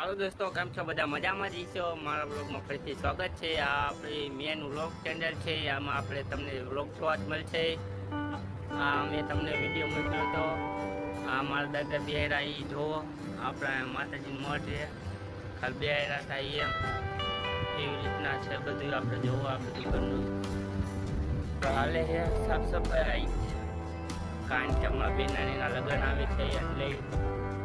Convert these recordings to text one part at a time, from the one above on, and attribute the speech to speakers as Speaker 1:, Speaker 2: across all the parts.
Speaker 1: હાલો દોસ્તો, કેમ છો? બધા મજામાં જ છો મારા બ્લોગમાં ફરીથી સ્વાગત છે. આ આપણી મેન વ્લોગ ચેનલ છે. આમાં આપણે તમને વ્લોગ જોવા જ મળશે. આ મેં તમને વીડિયો મોકલ્યો હતો. આ મારા દાદા બિહારા એ જોવો આપણા માતાજી મઠ છે. ખાલી બિહારા થાય એમ. એવી રીતના છે બધું આપણે જોવો, આ બધું ઘરનું. હાલે છે, સાફ સફાઈ. કારણ કે હમણાં બેનાની લગ્ન આવે છે એટલે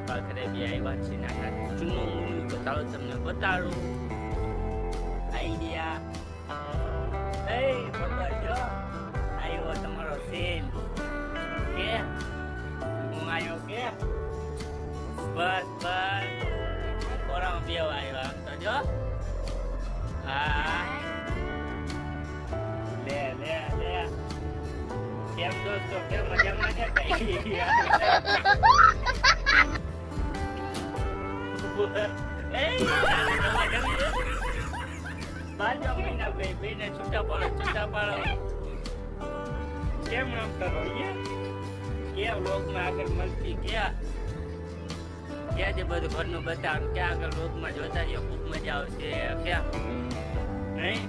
Speaker 1: પાખરે બી આવ્યા છે નાના જૂનું મૂનું બતાવો તમને બતાડું આઈડિયા એ ખબર જો આવ્યો તમારો સેલ કે હું આવ્યો કે બસ બસ કોરામાં બે આવ્યો આમ તો જો હા લે લે લે કેમ દોસ્તો કેમ મજામાં છે કઈ બાજો મહિના ભાઈ ભાઈને છૂટા પાડો છૂટા પાડો કેમ લોકમાં આગળ મળતી ક્યાં ક્યાં છે બધું ઘરનું બતાવવાનું ક્યાં આગળ લોકમાં જોતા રહ્યો ખૂબ મજા આવશે ક્યાં નહીં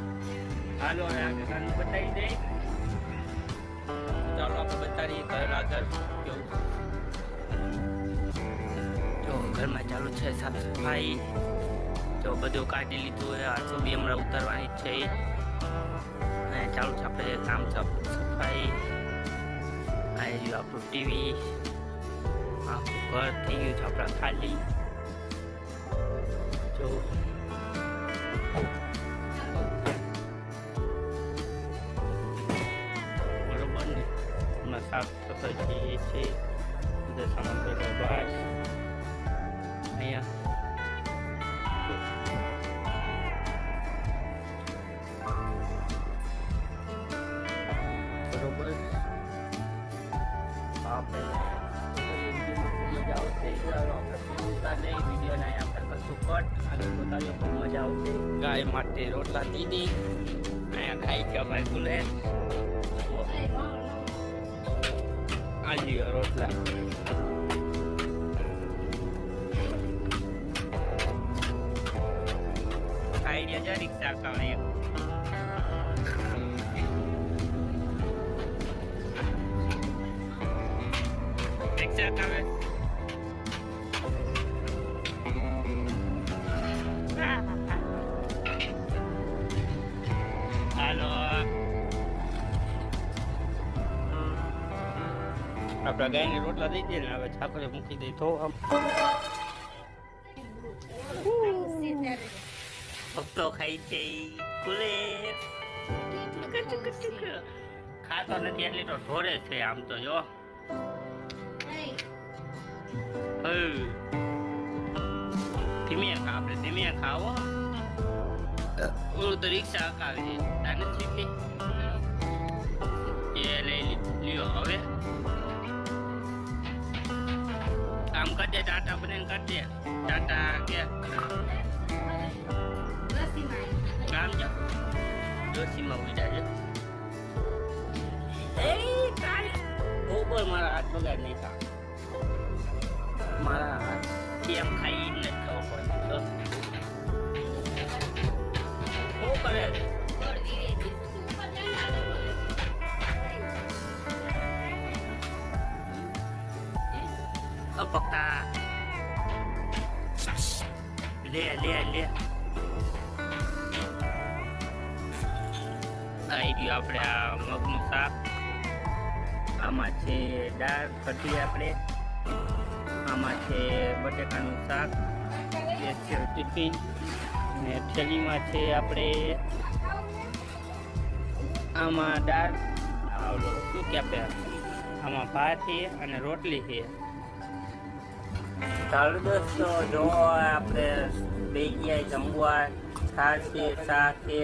Speaker 1: હાલો આગળ ઘરનું બતાવી દઈ ચાલો, આપણે બતાવીએ ઘર આગળ કેવું ઘરમાં ચાલુ છે સાફ સફાઈ જો બધું કાઢી લીધું હોય આ બી હમણાં ઉતારવાની છે અને ચાલુ છે આપણે કામ સાફ સફાઈ. આવી ગયું આપણું ટીવી. આખું ઘર થઈ ગયું છે આપણા ખાલી. જો. બરોબર ને? હમણાં સાફ સફાઈ કરીએ છીએ. બધા સામાન બહાર અહીંયા બરોબર આપણે મજા આવશે વિડીયોના આપણે કશું કટ આગળ બતાવીએ ખૂબ મજા આવશે ગાય માટે રોટલા દીધી અહીંયા ખાઈ છે અમારી બુલે આજી રોટલા આઈડિયા છે રિક્ષા કાઢે રિક્ષા કાઢે હાલો આપણા ગાયને રોટલા દઈ દે ને હવે છાપરે મૂકી દઈ તો આમ ભક્તો ખાઈ છે કુલેર ખાતો નથી એટલે તો ઢોરે છે આમ તો જો. ધીમે ખા આપણે ધીમે ખાવો ઓલું તો રિક્ષા હકાવે છે. એ લઈ લ્યો હવે. આમ કરજે ટાટા બને કરજે ટાટા કે? આમ જો જોશીમાં ઉડા છે એ કાલે ઉપર મારા હાથ બગાડ નહીં થા મારા હાથ કેમ ખાઈ નથી ખબર પડતી તો શું કરે અપકા લે લે લે. આવી ગયું આપણે આ મગનું શાક. આમાં છે દાળ, કઢી આપણે. આમાં છે બટેકાનું શાક. એ છે ટિફિન. ને થેલીમાં છે આપણે આમાં દાળ. શું કે આપણે આમાં ભાત છે અને રોટલી છે. ચાલો દોસ્તો જો આપણે બે ગયા જમવા છે શાક છે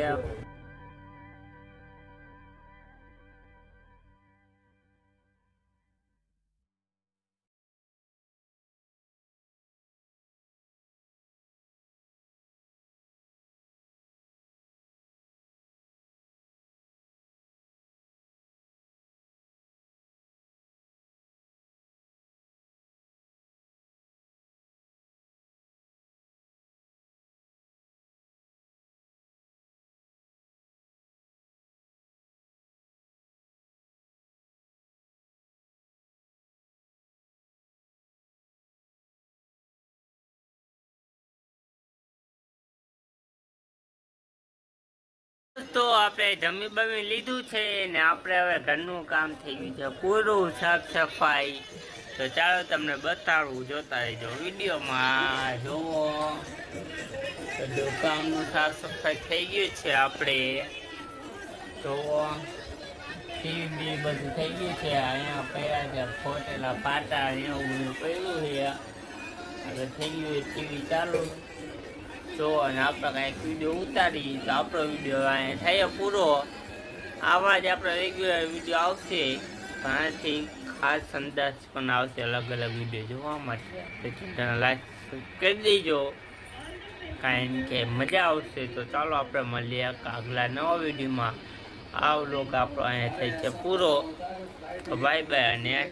Speaker 1: દોસ્તો આપણે જમી બમી લીધું છે ને આપણે હવે ઘરનું કામ થઈ ગયું છે. પૂરું સાફ સફાઈ. તો ચાલો તમને બતાડવું જોતા રહેજો વિડીયોમાં. જુઓ. બધું દુકાનનું સાફ સફાઈ થઈ ગયું છે આપણે. જુઓ. ટીવી બધું થઈ ગયું છે. અહીંયા પડ્યા છે, ફોટેલા પાટા એવું બધું પડ્યું છે. હવે થઈ ગયું ટીવી ચાલુ. જો અને આપણે કાંઈક વીડિયો ઉતારી, તો આપણો વીડિયો અહીંયા થાય પૂરો. આવા જ આપણે રેગ્યુલર વીડિયો આવશે. પણ ખાસ અંદાજ પણ આવશે અલગ અલગ વીડિયો જોવા માટે. આપણે ચેનલ લાઈક કરી દેજો. કારણ કે મજા આવશે. તો ચાલો આપણે મળીએ આગલા નવા વિડીયોમાં આ વ્લોગ આપણો અહીંયા થાય છે પૂરો. બાય બાય અને